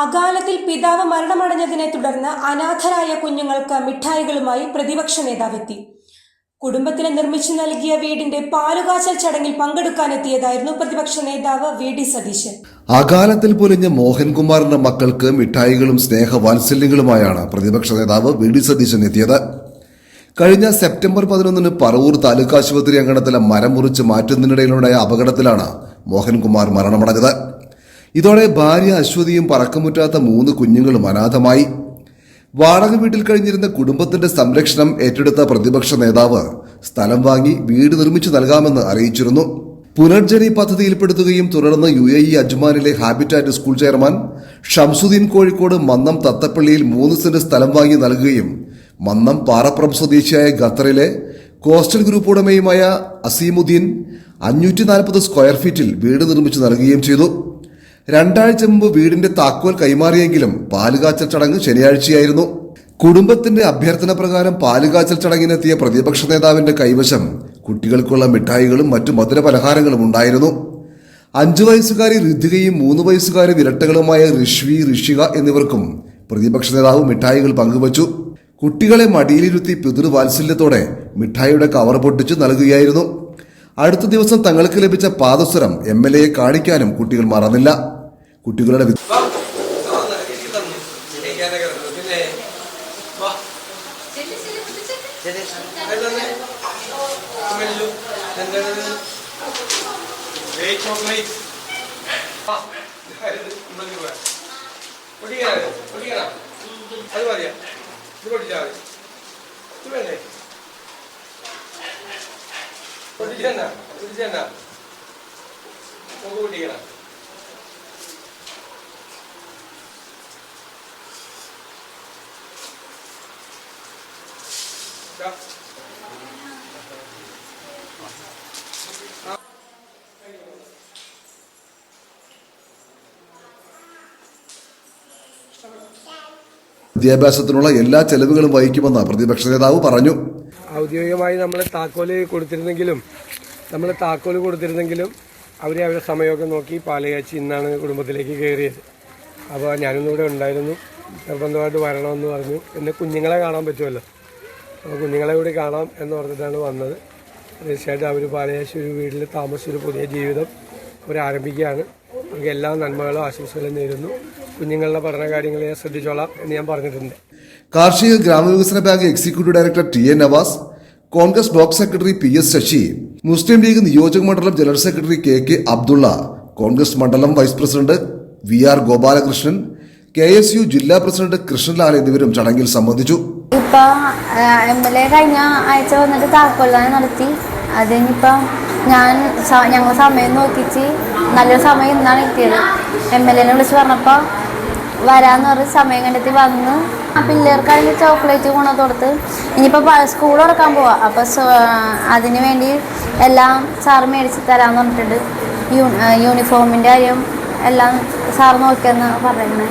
അകാലത്തിൽ പിതാവ് മരണമടഞ്ഞതിനെ തുടർന്ന് അനാഥരായ കുഞ്ഞുങ്ങൾക്ക് മിഠായികളുമായി പ്രതിപക്ഷ നേതാവെത്തി. കുടുംബത്തിന് നിർമ്മിച്ചു നൽകിയ വീടിന്റെ പാലുകാച്ചൽ ചടങ്ങിൽ പങ്കെടുക്കാനെത്തിയതായിരുന്നു പ്രതിപക്ഷ നേതാവ് വി. ഡി. സതീശൻ. അകാലത്തിൽ പൊലിഞ്ഞ മോഹൻകുമാറിന്റെ മക്കൾക്ക് മിഠായികളും സ്നേഹവാത്സല്യങ്ങളുമായാണ് പ്രതിപക്ഷ നേതാവ് വി. ഡി. സതീശൻ എത്തിയത്. കഴിഞ്ഞ സെപ്റ്റംബർ പതിനൊന്നിന് പറവൂർ താലൂക്ക് ആശുപത്രി അങ്കണത്തിലെ മരം മുറിച്ച് മാറ്റുന്നതിനിടയിലുണ്ടായ അപകടത്തിലാണ് മോഹൻകുമാർ മരണമടഞ്ഞത്. ഇതോടെ ഭാര്യ അശ്വതിയും പറക്കമുറ്റാത്ത മൂന്ന് കുഞ്ഞുങ്ങളും അനാഥമായി. വാടക വീട്ടിൽ കഴിഞ്ഞിരുന്ന കുടുംബത്തിന്റെ സംരക്ഷണം ഏറ്റെടുത്ത പ്രതിപക്ഷ നേതാവ് സ്ഥലം വാങ്ങി വീട് നിർമ്മിച്ചു നൽകാമെന്ന് അറിയിച്ചിരുന്നു. പുനർജനി പദ്ധതിയിൽപ്പെടുത്തുകയും തുടർന്ന് U A E അജ്മാനിലെ habitat school chairman Shamsuddin Kozhikode Mannam തത്തപ്പള്ളിയിൽ മൂന്ന് സെന്റ് സ്ഥലം വാങ്ങി നൽകുകയും മന്നം പാറപ്പുറം സ്വദേശിയായ ഖത്തറിലെ കോസ്റ്റൽ ഗ്രൂപ്പ് ഉടമയുമായ അസീമുദ്ദീൻ അഞ്ഞൂറ്റി നാൽപ്പത് സ്ക്വയർ ഫീറ്റിൽ വീട് നിർമ്മിച്ചു നൽകുകയും ചെയ്തു. രണ്ടാഴ്ച മുമ്പ് വീടിന്റെ താക്കോൽ കൈമാറിയെങ്കിലും പാലുകാച്ചൽ ചടങ്ങ് ശനിയാഴ്ചയായിരുന്നു. കുടുംബത്തിന്റെ അഭ്യർത്ഥന പ്രകാരം പാലുകാച്ചൽ ചടങ്ങിനെത്തിയ പ്രതിപക്ഷ നേതാവിന്റെ കൈവശം കുട്ടികൾക്കുള്ള മിഠായികളും മറ്റു മധുര പലഹാരങ്ങളും ഉണ്ടായിരുന്നു. അഞ്ചു വയസ്സുകാരി ഋതികയും മൂന്ന് വയസ്സുകാരി വിരട്ടകളുമായ ഋഷ്വി ഋഷിക എന്നിവർക്കും പ്രതിപക്ഷ നേതാവ് മിഠായികൾ പങ്കുവച്ചു. കുട്ടികളെ മടിയിലിരുത്തി പിതൃവാത്സല്യത്തോടെ മിഠായിയുടെ കവർ പൊട്ടിച്ച് നൽകുകയായിരുന്നു. അടുത്ത ദിവസം തങ്ങൾക്ക് ലഭിച്ച പാദസ്വരം എം എൽ എയെ കാണിക്കാനും കുട്ടികൾ മറന്നില്ല. കുട്ടികളുടെ വി- വാ. ആ, എനിക്ക് തന്നു. ജയിക്കാനൊക്കെ പിന്നെ വാ. ശരി. അത് മതിയോ? ഇത് പൊടിച്ചാ മതി. ഇത് വേണ്ടേ? പൊടിച്ചെന്നാ? പൊടിച്ചെന്നാ? നമുക്ക് പൊടിക്കണം. വിദ്യാഭ്യാസത്തിനുള്ള എല്ലാ ചെലവുകളും വഹിക്കുമെന്ന് പ്രതിപക്ഷ നേതാവ് പറഞ്ഞു. ഔദ്യോഗികമായി നമ്മൾ താക്കോൽ കൊടുത്തിരുന്നെങ്കിലും നമ്മൾ താക്കോൽ കൊടുത്തിരുന്നെങ്കിലും അവരെ അവരുടെ സമയമൊക്കെ നോക്കി പാലയാച്ചി ഇന്നാണ് കുടുംബത്തിലേക്ക് കയറിയത്. അപ്പോൾ ഞാനിന്നിവിടെ ഉണ്ടായിരുന്നു. നിർബന്ധമായിട്ട് വരണമെന്ന് പറഞ്ഞു. പിന്നെ കുഞ്ഞുങ്ങളെ കാണാൻ പറ്റുമല്ലോ. കുഞ്ഞുങ്ങളെ കൂടി കാണാം എന്ന് പറഞ്ഞിട്ടാണ് വന്നത്. തീർച്ചയായിട്ടും അവർ പാലയാശ്ശേരി വീട്ടിൽ താമസിച്ച ഒരു പുതിയ ജീവിതം അവർ ആരംഭിക്കുകയാണ്. അവർക്ക് എല്ലാ നന്മകളും ആശംസകളും നേരുന്നു. കുഞ്ഞുങ്ങളുടെ പഠന കാര്യങ്ങൾ ഞാൻ ശ്രദ്ധിച്ചോളാം എന്ന് ഞാൻ പറഞ്ഞിട്ടുണ്ട്. കാർഷിക ഗ്രാമവികസന bank executive director T A Navas Congress block secretary P S Sasi Muslim League നിയോജക മണ്ഡലം general secretary K K Abdulla Congress മണ്ഡലം vice president V R Gopalakrishnan K S U ജില്ലാ പ്രസിഡന്റ് കൃഷ്ണലാൽ എന്നിവരും ചടങ്ങിൽ സംബന്ധിച്ചു. ഇപ്പൊ എം എൽ എ കഴിഞ്ഞ ആഴ്ച വന്നിട്ട് താക്കോൽദാനം നടത്തി. അതിനിപ്പം ഞാൻ ഞങ്ങൾ സമയം നോക്കിച്ച് നല്ലൊരു സമയം ഇന്നാണ് എത്തിയത് എം എൽ എനെ വിളിച്ച് പറഞ്ഞപ്പോൾ വരാന്ന് പറഞ്ഞ് സമയം കണ്ടെത്തി വന്ന് ആ പിള്ളേർക്കാണെങ്കിൽ ചോക്ലേറ്റ് കൊണ്ടു കൊടുത്ത് ഇനിയിപ്പോൾ സ്കൂൾ തുറക്കാൻ പോവാ. അപ്പോൾ അതിന് വേണ്ടി എല്ലാം സാറ് മേടിച്ച് തരാമെന്ന് പറഞ്ഞിട്ടുണ്ട്. യൂണിഫോമിന്റെ കാര്യം എല്ലാം സാർ നോക്കിയെന്ന് പറയുന്നത്